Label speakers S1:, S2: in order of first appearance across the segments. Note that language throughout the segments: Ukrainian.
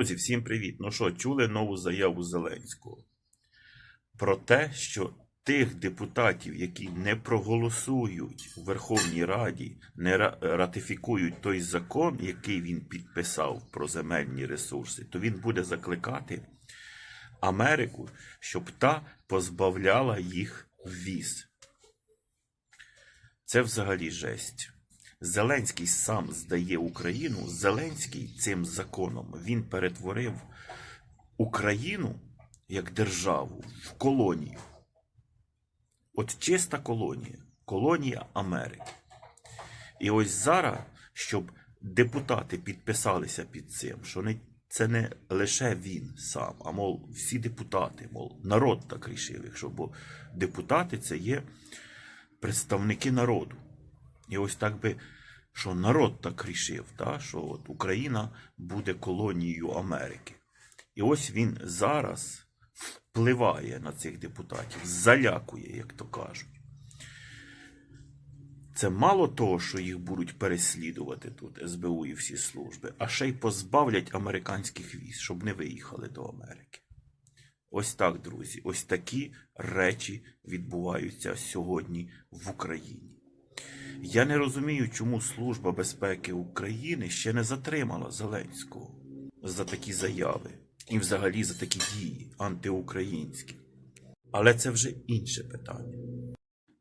S1: Друзі, всім привіт! Ну що, чули нову заяву Зеленського про те, що тих депутатів, які не проголосують у Верховній Раді, не ратифікують той закон, який він підписав про земельні ресурси, то він буде закликати Америку, щоб та позбавляла їх віз. Це взагалі жесть. Зеленський сам здає Україну. Зеленський цим законом він перетворив Україну як державу в колонію. От чиста колонія, колонія Америки. І ось зараз, щоб депутати підписалися під цим, що не, це не лише він сам, а мов всі депутати, мов народ так рішив, якщо бо депутати це є представники народу. І ось так би, що народ так рішив, та, що от Україна буде колонією Америки. І ось він зараз впливає на цих депутатів, залякує, як то кажуть. Це мало того, що їх будуть переслідувати тут СБУ і всі служби, а ще й позбавлять американських віз, щоб не виїхали до Америки. Ось так, друзі, ось такі речі відбуваються сьогодні в Україні. Я не розумію, чому Служба безпеки України ще не затримала Зеленського за такі заяви і взагалі за такі дії антиукраїнські. Але це вже інше питання.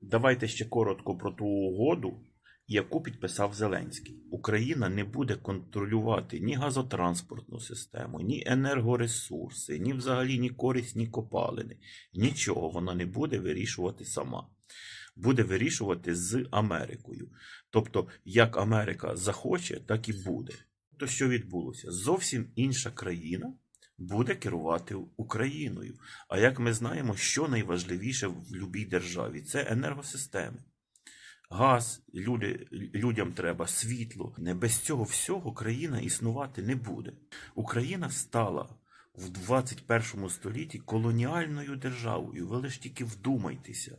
S1: Давайте ще коротко про ту угоду, яку підписав Зеленський. Україна не буде контролювати ні газотранспортну систему, ні енергоресурси, ні взагалі ні користь, ні копалини. Нічого вона не буде вирішувати сама. Буде вирішувати з Америкою. Тобто, як Америка захоче, так і буде. То що відбулося? Зовсім інша країна буде керувати Україною. А як ми знаємо, що найважливіше в будь-якій державі це енергосистеми. Газ, люди, людям треба світло. Не без цього всього країна існувати не буде. Україна стала в 21 столітті колоніальною державою. Ви лише тільки вдумайтеся.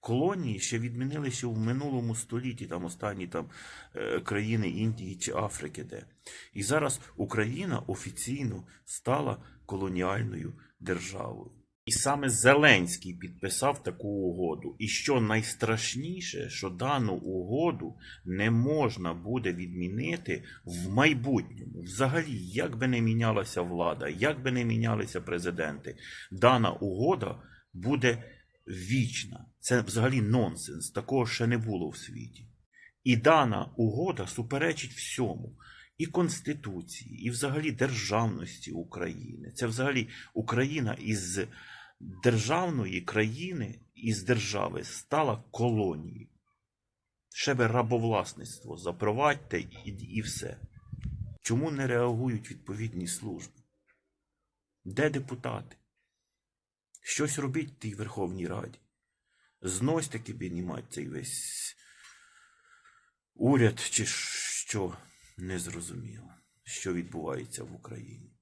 S1: Колонії ще відмінили ще в минулому столітті, там останні там, е, країни Індії чи Африки, де. І зараз Україна офіційно стала колоніальною державою. І саме Зеленський підписав таку угоду. І що найстрашніше, що дану угоду не можна буде відмінити в майбутньому. Взагалі, як би не мінялася влада, як би не мінялися президенти, дана угода буде вічна. Це взагалі нонсенс. Такого ще не було в світі. І дана угода суперечить всьому. І Конституції, і взагалі державності України. Це взагалі Україна із державної країни, із держави стала колонією. Ще би рабовласництво запровадьте і, і все. Чому не реагують відповідні служби? Де депутати? Щось робіть тій Верховній Раді. Знось таки піднімати цей весь уряд, чи що незрозуміло, що відбувається в Україні.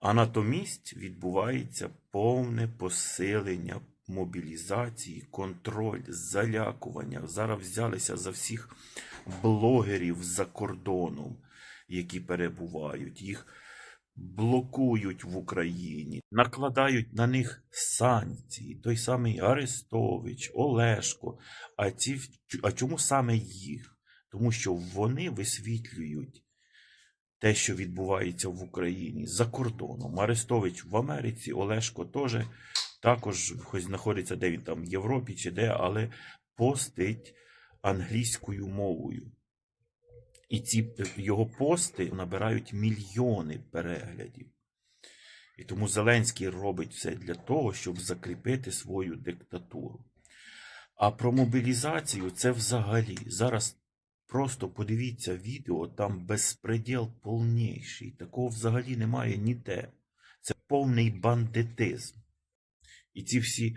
S1: А натомість відбувається повне посилення мобілізації, контроль, залякування. Зараз взялися за всіх блогерів за кордоном, які перебувають. Їх блокують в Україні, накладають на них санкції. Той самий Арестович, Олешко. А, ці, а чому саме їх? Тому що вони висвітлюють те, що відбувається в Україні за кордоном. Арестович в Америці, Олешко теж також хоч знаходиться, де він там в Європі чи де, але постить англійською мовою. І ці е, його пости набирають мільйони переглядів. І тому Зеленський робить все для того, щоб закріпити свою диктатуру. А про мобілізацію це взагалі. Зараз просто подивіться відео, там безпреділ повніший. Такого взагалі немає ніде. Це повний бандитизм. І ці всі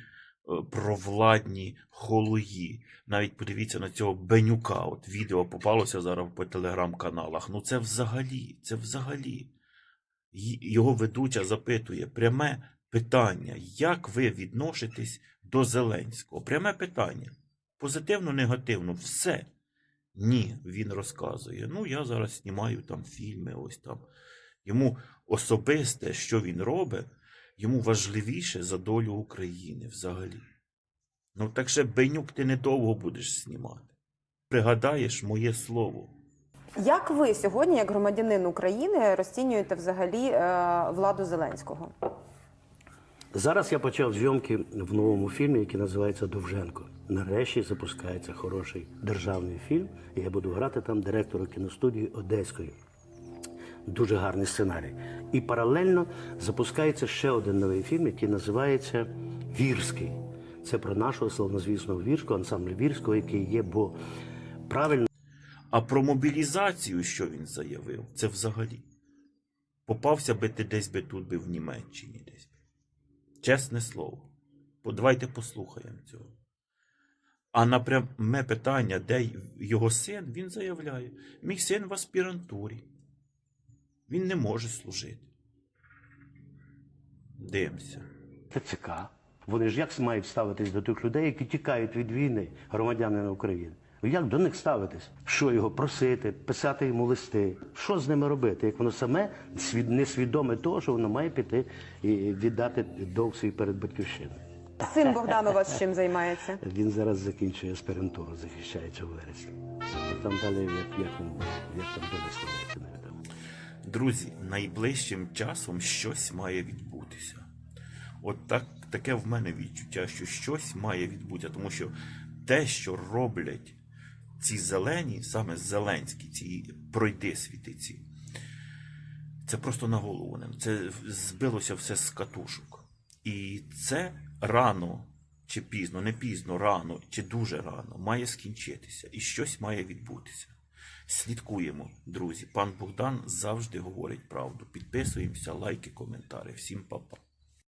S1: провладні холуї. Навіть подивіться на цього Бенюка. От відео попалося зараз по телеграм-каналах. Ну це взагалі, це взагалі. Його ведуча запитує пряме питання, як ви відноситесь до Зеленського? Пряме питання. Позитивно, негативно, все. Ні, він розказує. Ну, я зараз знімаю там фільми, ось там. Йому особисте, що він робить, йому важливіше за долю України взагалі. Ну так же, Бенюк, ти недовго будеш знімати. Пригадаєш моє слово.
S2: Як ви сьогодні, як громадянин України, розцінюєте взагалі е, владу Зеленського?
S3: Зараз я почав зйомки в новому фільмі, який називається Довженко. Нарешті запускається хороший державний фільм, і я буду грати там директора кіностудії Одеської. Дуже гарний сценарій. І паралельно запускається ще один новий фільм, який називається Вірський. Це про нашого славнозвісного вірського, ансамблю вірського, який є, бо правильно.
S1: А про мобілізацію, що він заявив, це взагалі. Попався би ти десь би тут би в Німеччині десь. Чесне слово. Бо давайте послухаємо цього. А на пряме питання, де його син, він заявляє: мій син в аспірантурі. Він не може служити. Дивимося.
S3: ТЦК. Вони ж як мають ставитись до тих людей, які тікають від війни, громадянина України? Як до них ставитись? Що його просити, писати йому листи? Що з ними робити? Як воно саме несвідоме того, що воно має піти і віддати долг свій перед батьківщиною?
S2: Син Богданова з чим займається?
S3: Він зараз закінчує аспірантуру, захищається у вересні. Там далі як, як, як там складається, невідомо.
S1: Друзі, найближчим часом щось має відбутися. От так, таке в мене відчуття, що щось має відбутися, тому що те, що роблять ці зелені, саме зеленські, ці пройди світиці, це просто на голову. ним. Це збилося все з катушок. І це рано чи пізно, не пізно, рано чи дуже рано має скінчитися, і щось має відбутися. Слідкуємо, друзі. Пан Богдан завжди говорить правду. Підписуємося, лайки, коментарі. Всім па-па.